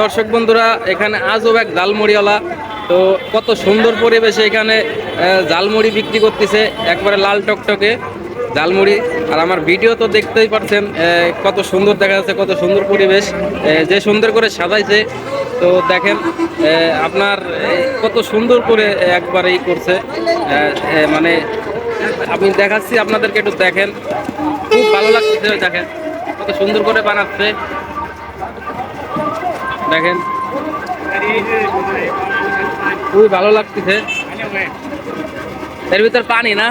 দর্শক বন্ধুরা, এখানে আজও এক জালমুড়িওয়ালা তো কত সুন্দর পরিবেশে এখানে জালমুড়ি বিক্রি করতেছে, একবারে লাল টকটকে জালমুড়ি আর আমার ভিডিও তো দেখতেই পারছেন কত সুন্দর দেখা যাচ্ছে, কত সুন্দর পরিবেশ যে সুন্দর করে সাজাইছে। তো দেখেন আপনার কত সুন্দর করে একবার এই করছে মানে আমি দেখাচ্ছি, আপনাদেরকে একটু দেখেন। খুব ভালো লাগছে দেখেন, কত সুন্দর করে বানাচ্ছে। দেখেন। খুবই ভালো লাগতেছে। এর ভিতর পানি না?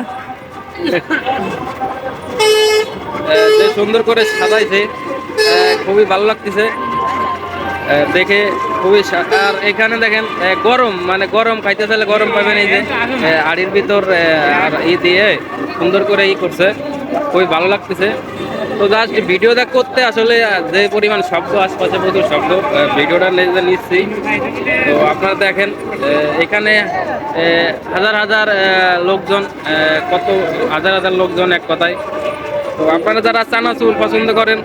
সুন্দর করে সাজাইছে খুবই ভালো লাগতেছে। দেখে খুবই আর এখানে দেখেন গরম মানে গরম খাইতে চাইলে গরম পাবেন এই যে আড়ির ভিতর আর ই দিয়ে সুন্দর করে ই করছে। খুবই ভালো লাগতেছে। তো জাস্ট ভিডিও দেখ করতে আসলে যে পরিমাণ শব্দ আশপাশে প্রচুর শব্দ ভিডিওটা নিচ্ছি। তো আপনারা দেখেন এখানে হাজার হাজার লোকজন কত হাজার হাজার লোকজন এক কথায়। তো আপনারা যারা চানাচুর পছন্দ করেন,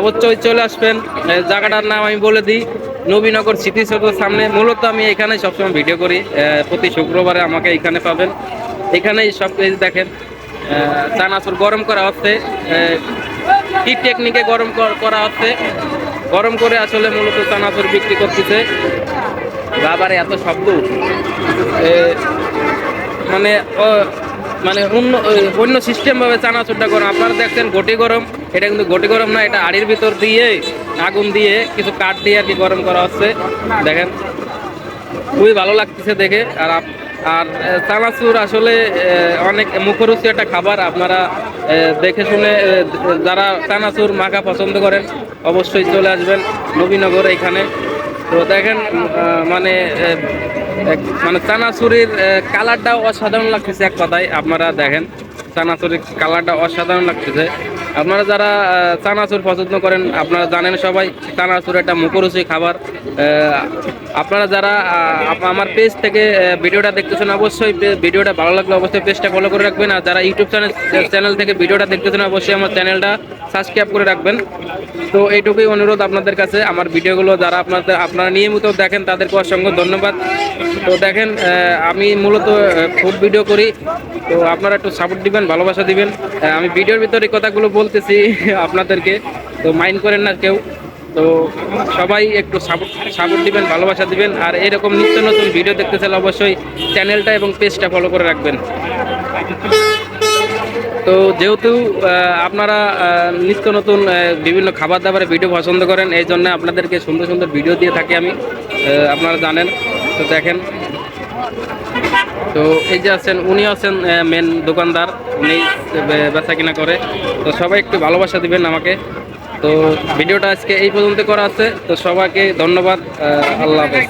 অবশ্যই চলে আসবেন। জায়গাটার নাম আমি বলে দিই, নবীনগর স্মৃতিসৌধের সামনে। মূলত আমি এখানে সবসময় ভিডিও করি প্রতি শুক্রবারে আমাকে এখানে পাবেন। এখানেই সব দেখেন চানাচুর গরম করা হচ্ছে কি টেকনিকে গরম করা হচ্ছে। গরম করে আসলে মূলত চানাচুর বিক্রি করতেছে। বাবারে এত শব্দ মানে মানে অন্য অন্য সিস্টেম ভাবে চানাচুরটা গরম। আপনারা দেখছেন গটি গরম। এটা কিন্তু গটি গরম না, এটা আড়ির ভিতর দিয়ে, আগুন দিয়ে কিছু কাঠ দিয়ে আর কি গরম করা হচ্ছে। দেখেন, খুবই ভালো লাগতেছে দেখে। আর আর চানাচুর আসলে অনেক মুখরুচি একটা খাবার, আপনারা দেখে শুনে যারা চানাচুর মাখা পছন্দ করেন, অবশ্যই চলে আসবেন নবীনগর এখানে। তো দেখেন মানে মানে চানাচুরির কালারটাও অসাধারণ লাগতেছে এক কথায়, আপনারা দেখেন, চানাচুরির কালারটা অসাধারণ লাগতেছে। আপনারা যারা চানাচুর পছন্দ করেন, আপনারা জানেন সবাই, চানাচুর একটা মুখরুচি খাবার। আপনারা যারা আমার পেজ থেকে ভিডিওটা দেখতেছেন, অবশ্যই ভিডিওটা ভালো লাগলে অবশ্যই পেজটা ফলো করে রাখবেন। আর যারা ইউটিউব চ্যানেল চ্যানেল থেকে ভিডিওটা দেখতেছেন, অবশ্যই আমার চ্যানেলটা সাবস্ক্রাইব করে রাখবেন। তো এইটুকুই অনুরোধ আপনাদের কাছে। আমার ভিডিওগুলো যারা আপনাদের, আপনারা নিয়মিত দেখেন, তাদেরকে অসংখ্য ধন্যবাদ। তো দেখেন আমি মূলত ফুড ভিডিও করি। তো আপনারা একটু সাপোর্ট দিবেন, ভালোবাসা দিবেন। আমি ভিডিওর ভিতরে কথাগুলো বলতেছি আপনাদেরকে, তো মাইন্ড করেন না কেউ। তো সবাই একটু সাপোর্ট সাপোর্ট দিবেন, ভালোবাসা দিবেন। আর এরকম নিত্য নতুন ভিডিও দেখতে চাইলে অবশ্যই চ্যানেলটা এবং পেজটা ফলো করে রাখবেন। তো যেহেতু আপনারা নিত্য নতুন বিভিন্ন খাবার দাবারের ভিডিও পছন্দ করেন, এই জন্য আপনাদেরকে সুন্দর সুন্দর ভিডিও দিয়ে থাকি আমি। আপনারা জানেন। তো দেখেন তো এই যে আছেন, উনি আছেন মেন দোকানদার, উনি বেচা কিনা করে। তো সবাই একটু ভালোবাসা দিবেন আমাকে। তো ভিডিওটা আজকে এই পর্যন্ত করা আছে। তো সবাইকে ধন্যবাদ আল্লাহ হাফেজ।